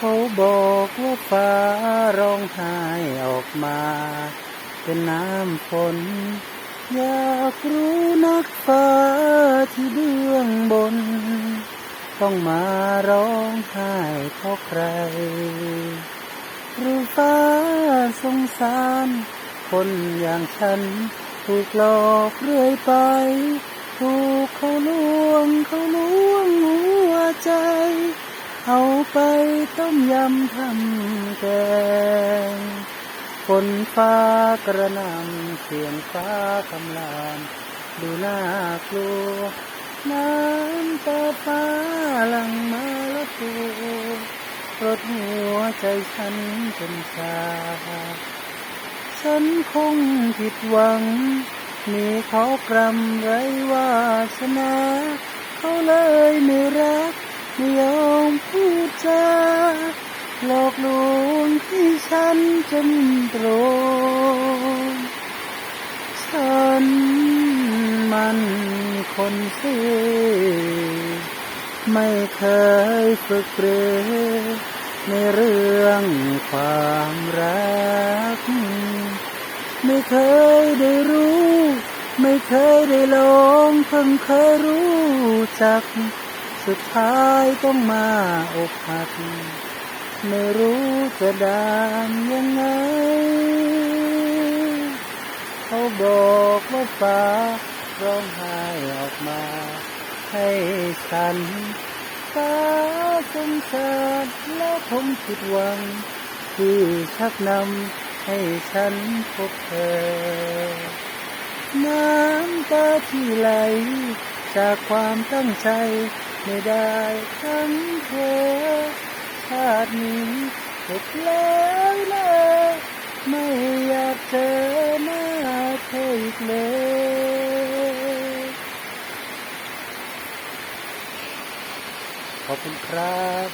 เขาบอกว่าฟ้าร้องไห้ออกมา เป็นน้ำฝน อยากรู้นักฟ้าที่เบื้องบน ต้องมาร้องไห้เพราะใครหรือฟ้าสงสาร คนอย่างฉัน ถูกหลอกเรื่อยไป ถูกเขาลวงเขาลวงหัวใจ เอาไปต้มยำทำแกงฝนฟ้ากระนำเสียงฟ้าคำรามดูน่ากลัว น้ำตาฟ้าหลังมาละตัวรดหัวใจฉันจนชา ฉันคงผิดหวัง มีเขากรำไรวาสนาเขาเลยไม่รักไม่ยอม พูดจาหลอกลวงที่ฉันจนตรมฉันมันคนซื่อไม่เคยฝึกเรียนในเรื่องความรัก ไม่เคยได้รู้ ไม่เคยได้ลองเพิ่งเคยรู้จัก สุดท้ายต้องมาอกหัก ไม่รู้จะดานยังไง เขาบอกว่าฟ้าร้องไห้ออกมา ให้ฉันฟ้าสงสารและคงผิดหวัง ที่ชักนำให้ฉันพบเธอ น้ำตาที่ไหลจากความตั้งใจ ไม่ได้ทั้งเธอชาตินี้จบแล้วนะไม่อยากเจอหน้าเธออีกเลยขอบคุณครับ